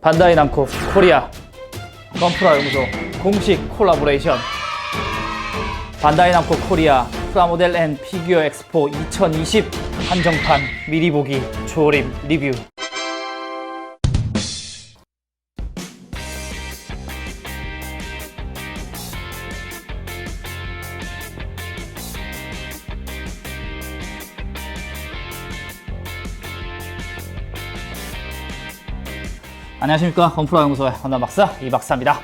반다이 남코 코리아. 건프라 연구소 공식 콜라보레이션. 반다이 남코 코리아 프라모델 앤 피규어 엑스포 2020 한정판 미리 보기 조립 리뷰 안녕하십니까. 건프라 연구소의 건담 박사 이 박사입니다.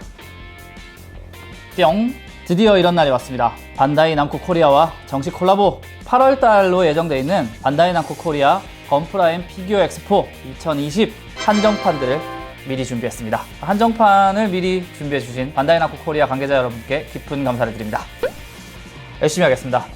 뿅. 드디어 이런 날이 왔습니다. 반다이 남코 코리아와 정식 콜라보 8월 달로 예정되어 있는 반다이 남코 코리아 건프라임 피규어 엑스포 2020 한정판들을 미리 준비했습니다. 한정판을 미리 준비해 주신 반다이 남코 코리아 관계자 여러분께 깊은 감사를 드립니다. 열심히 하겠습니다.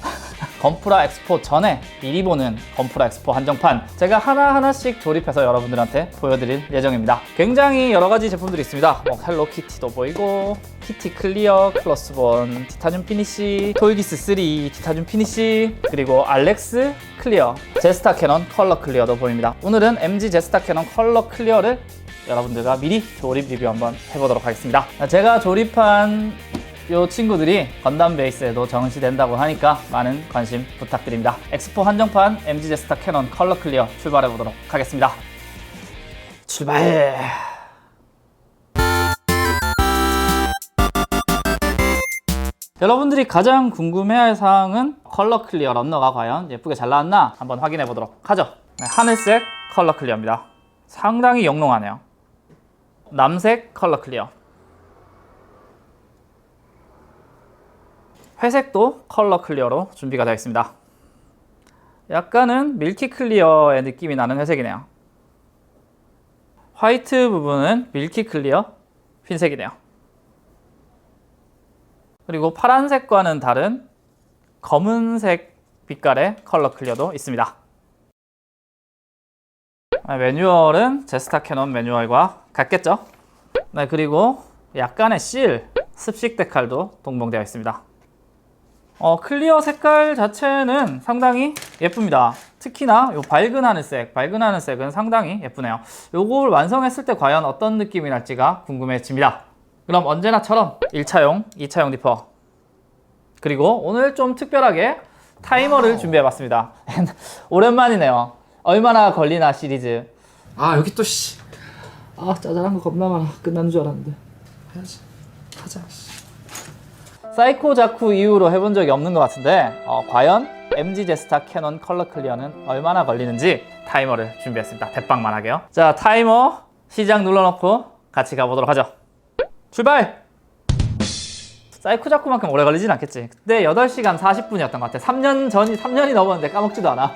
건프라 엑스포 전에 미리 보는 건프라 엑스포 한정판 제가 하나하나씩 조립해서 여러분들한테 보여드릴 예정입니다. 굉장히 여러 가지 제품들이 있습니다. 뭐 헬로키티도 보이고 키티 클리어, 클러스본, 티타늄 피니시, 톨기스 3, 티타늄 피니시 그리고 알렉스 클리어, 제스타 캐논 컬러 클리어도 보입니다. 오늘은 MG 제스타 캐논 컬러 클리어를 여러분들과 미리 조립 리뷰 한번 해보도록 하겠습니다. 제가 조립한 이 친구들이 건담 베이스에도 정시된다고 하니까 많은 관심 부탁드립니다. 엑스포 한정판 MG 제스타 캐논 컬러 클리어 출발해 보도록 하겠습니다. 출발! 여러분들이 가장 궁금해할 사항은 컬러 클리어 런너가 과연 예쁘게 잘 나왔나 한번 확인해 보도록 하죠. 네, 하늘색 컬러 클리어입니다. 상당히 영롱하네요. 남색 컬러 클리어. 회색도 컬러 클리어로 준비가 되어 있습니다. 약간은 밀키 클리어의 느낌이 나는 회색이네요. 화이트 부분은 밀키 클리어 흰색이네요. 그리고 파란색과는 다른 검은색 빛깔의 컬러 클리어도 있습니다. 아, 매뉴얼은 제스타 캐논 매뉴얼과 같겠죠? 네, 그리고 약간의 실, 습식 데칼도 동봉되어 있습니다. 어, 클리어 색깔 자체는 상당히 예쁩니다. 특히나 요 밝은 하늘색, 밝은 하늘색은 상당히 예쁘네요. 요걸 완성했을 때 과연 어떤 느낌이 날지가 궁금해집니다. 그럼 언제나처럼 1차용, 2차용 디퍼 그리고 오늘 좀 특별하게 타이머를 준비해봤습니다. 오랜만이네요. 얼마나 걸리나 시리즈. 아 여기 또 씨. 아 짜잘한 거 겁나 많아. 끝나는 줄 알았는데. 해야지. 하자. 씨. 사이코 자쿠 이후로 해본 적이 없는 것 같은데 어, 과연 MG 제스타 캐논 컬러 클리어는 얼마나 걸리는지 타이머를 준비했습니다. 대빵만하게요. 자 타이머 시작 눌러놓고 같이 가보도록 하죠. 출발! 사이코 자쿠만큼 오래 걸리진 않겠지. 그때 8시간 40분이었던 것 같아. 3년 전이 3년이 넘었는데 까먹지도 않아.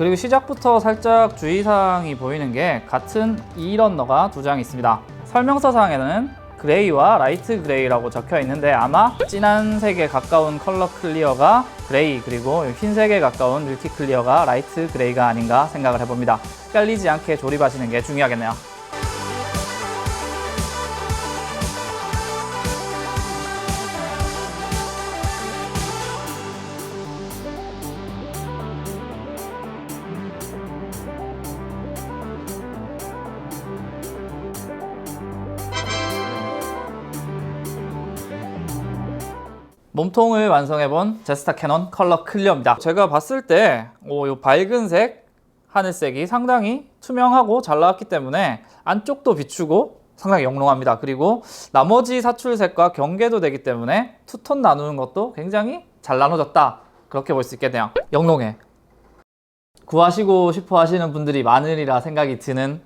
그리고 시작부터 살짝 주의사항이 보이는 게 같은 이 런너가 두 장 있습니다. 설명서상에는 그레이와 라이트 그레이라고 적혀 있는데 아마 진한 색에 가까운 컬러 클리어가 그레이 그리고 흰색에 가까운 밀키 클리어가 라이트 그레이가 아닌가 생각을 해봅니다. 헷갈리지 않게 조립하시는 게 중요하겠네요. 몸통을 완성해본 제스타 캐논 컬러 클리어입니다. 제가 봤을 때, 오, 요 밝은색, 하늘색이 상당히 투명하고 잘 나왔기 때문에 안쪽도 비추고 상당히 영롱합니다. 그리고 나머지 사출색과 경계도 되기 때문에 투톤 나누는 것도 굉장히 잘 나눠졌다. 그렇게 볼 수 있겠네요. 영롱해. 구하시고 싶어 하시는 분들이 많으리라 생각이 드는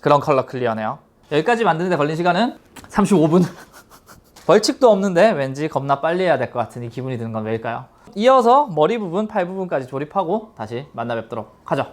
그런 컬러 클리어네요. 여기까지 만드는데 걸린 시간은 35분. 벌칙도 없는데 왠지 겁나 빨리 해야 될 것 같으니 기분이 드는 건 왜일까요? 이어서 머리 부분, 팔 부분까지 조립하고 다시 만나 뵙도록 하죠.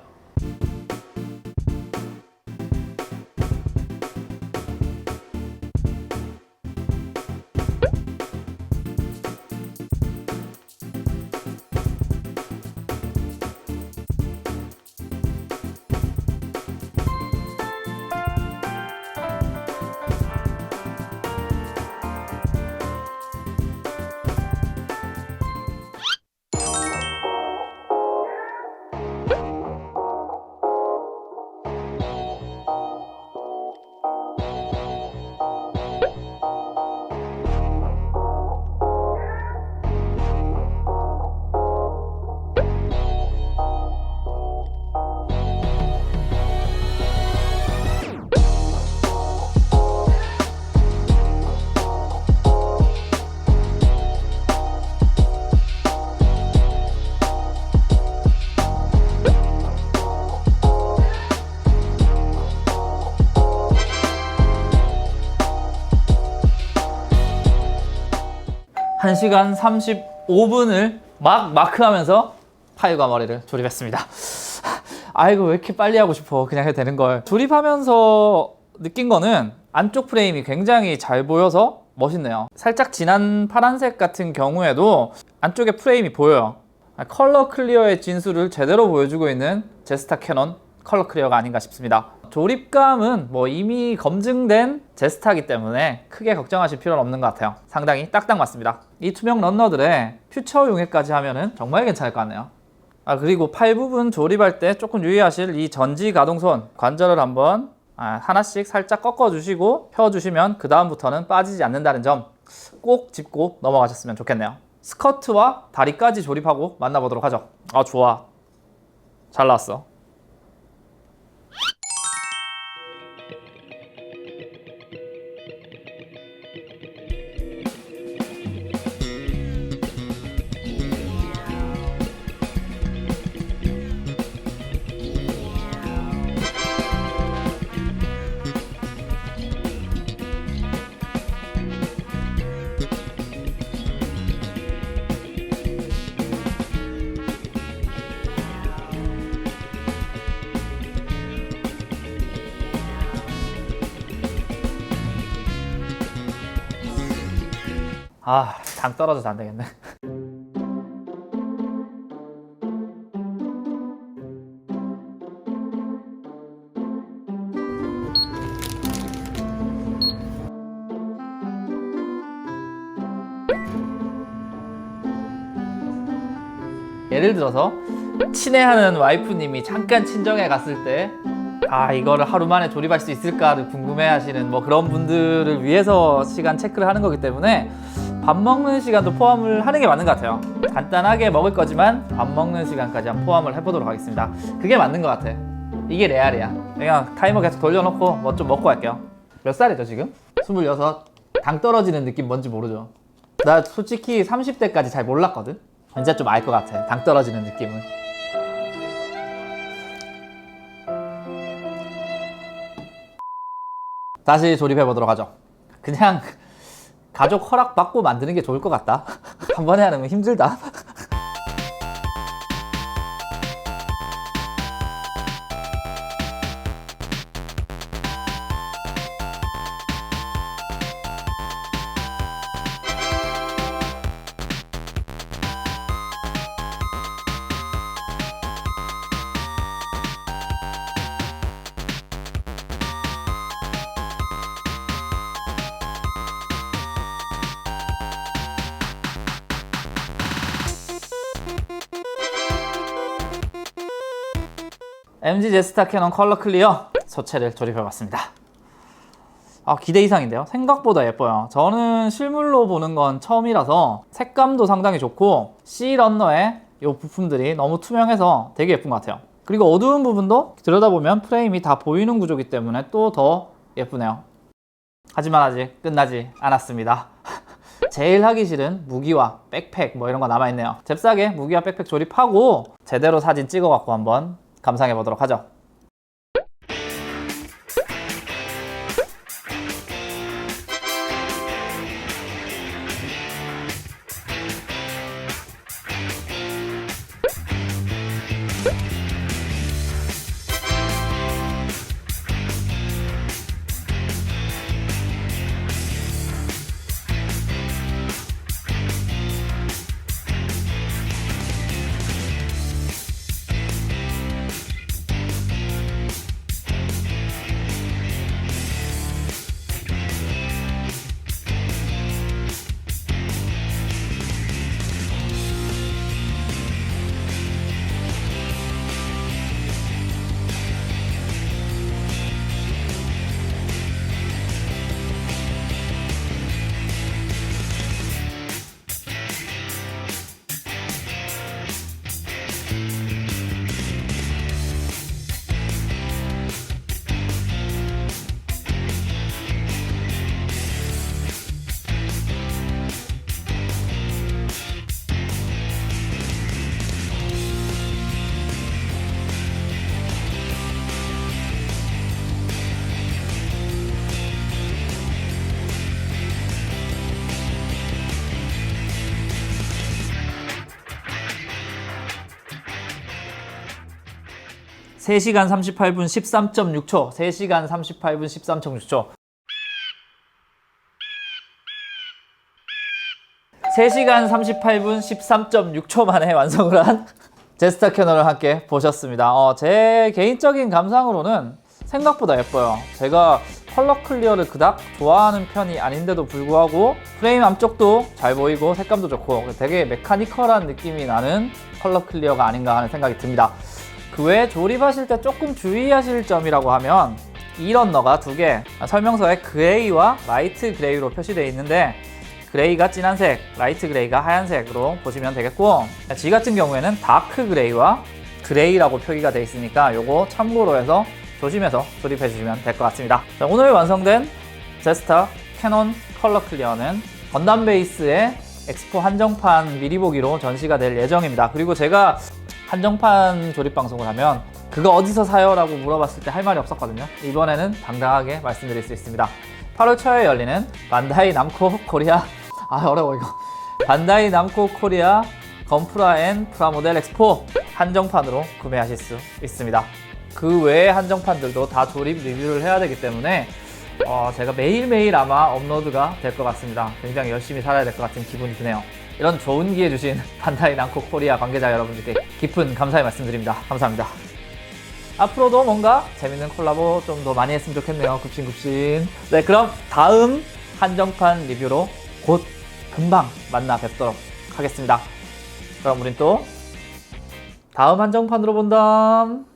1시간 35분을 막 마크하면서 파일과 머리를 조립했습니다. 아이고 왜 이렇게 빨리 하고 싶어. 그냥 해도 되는 걸. 조립하면서 느낀 거는 안쪽 프레임이 굉장히 잘 보여서 멋있네요. 살짝 진한 파란색 같은 경우에도 안쪽에 프레임이 보여요. 컬러 클리어의 진수를 제대로 보여주고 있는 제스타 캐논 컬러 클리어가 아닌가 싶습니다 조립감은 뭐 이미 검증된 제스타기 때문에 크게 걱정하실 필요는 없는 것 같아요. 상당히 딱딱 맞습니다. 이 투명 런너들의 퓨처 용해까지 하면은 정말 괜찮을 것 같네요. 아 그리고 팔 부분 조립할 때 조금 유의하실 이 전지 가동손 관절을 한번 아, 하나씩 살짝 꺾어 주시고 펴 주시면 그 다음부터는 빠지지 않는다는 점 꼭 짚고 넘어가셨으면 좋겠네요. 스커트와 다리까지 조립하고 만나보도록 하죠. 아 좋아. 잘 나왔어 아 당 떨어져서 안 되겠네. 예를 들어서 친애하는 와이프님이 잠깐 친정에 갔을 때 아 이거를 하루 만에 조립할 수 있을까를 궁금해 하시는 뭐 그런 분들을 위해서 시간 체크를 하는 거기 때문에 밥 먹는 시간도 포함을 하는 게 맞는 것 같아요. 간단하게 먹을 거지만 밥 먹는 시간까지 한번 포함을 해보도록 하겠습니다. 그게 맞는 것 같아. 이게 레알이야. 그냥 타이머 계속 돌려놓고 뭐 좀 먹고 갈게요. 몇 살이죠 지금? 26당 떨어지는 느낌 뭔지 모르죠? 나 솔직히 30대까지 잘 몰랐거든? 이제 좀 알 것 같아 당 떨어지는 느낌은. 다시 조립해 보도록 하죠. 그냥 가족 허락 받고 만드는 게 좋을 것 같다. 한 번에 하면 힘들다. MG 제스타 캐논 컬러 클리어 소체를 조립해봤습니다. 아 기대 이상인데요. 생각보다 예뻐요. 저는 실물로 보는 건 처음이라서 색감도 상당히 좋고 C 런너의 이 부품들이 너무 투명해서 되게 예쁜 것 같아요. 그리고 어두운 부분도 들여다보면 프레임이 다 보이는 구조기 때문에 또 더 예쁘네요. 하지만 아직 끝나지 않았습니다. 제일 하기 싫은 무기와 백팩 뭐 이런 거 남아있네요. 잽싸게 무기와 백팩 조립하고 제대로 사진 찍어갖고 한번 감상해 보도록 하죠. 3시간 38분 13.6초. 3시간 38분 13.6초. 3시간 38분 13.6초 만에 완성을 한 제스타 캐논을 함께 보셨습니다. 어, 제 개인적인 감상으로는 생각보다 예뻐요. 제가 컬러 클리어를 그닥 좋아하는 편이 아닌데도 불구하고 프레임 앞쪽도 잘 보이고 색감도 좋고 되게 메카니컬한 느낌이 나는 컬러 클리어가 아닌가 하는 생각이 듭니다. 그 외에 조립하실 때 조금 주의하실 점이라고 하면 이 런 너가 두 개 설명서에 그레이와 라이트 그레이로 표시되어 있는데 그레이가 진한 색, 라이트 그레이가 하얀색으로 보시면 되겠고 G 같은 경우에는 다크 그레이와 그레이라고 표기가 되어 있으니까 요거 참고로 해서 조심해서 조립해 주시면 될 것 같습니다. 자, 오늘 완성된 제스타 캐논 컬러 클리어는 건담 베이스의 엑스포 한정판 미리 보기로 전시가 될 예정입니다. 그리고 제가 한정판 조립 방송을 하면 그거 어디서 사요? 라고 물어봤을 때 할 말이 없었거든요. 이번에는 당당하게 말씀드릴 수 있습니다. 8월 초에 열리는 반다이 남코 코리아 아 어려워 이거 반다이 남코 코리아 건프라 앤 프라모델 엑스포 한정판으로 구매하실 수 있습니다. 그 외의 한정판들도 다 조립 리뷰를 해야 되기 때문에 어, 제가 매일매일 아마 업로드가 될 것 같습니다. 굉장히 열심히 살아야 될 것 같은 기분이 드네요. 이런 좋은 기회 주신 반다이 남코 코리아 관계자 여러분들께 깊은 감사의 말씀드립니다. 감사합니다. 앞으로도 뭔가 재밌는 콜라보 좀 더 많이 했으면 좋겠네요. 굽신굽신. 네, 그럼 다음 한정판 리뷰로 곧 금방 만나 뵙도록 하겠습니다. 그럼 우린 또 다음 한정판으로 본담.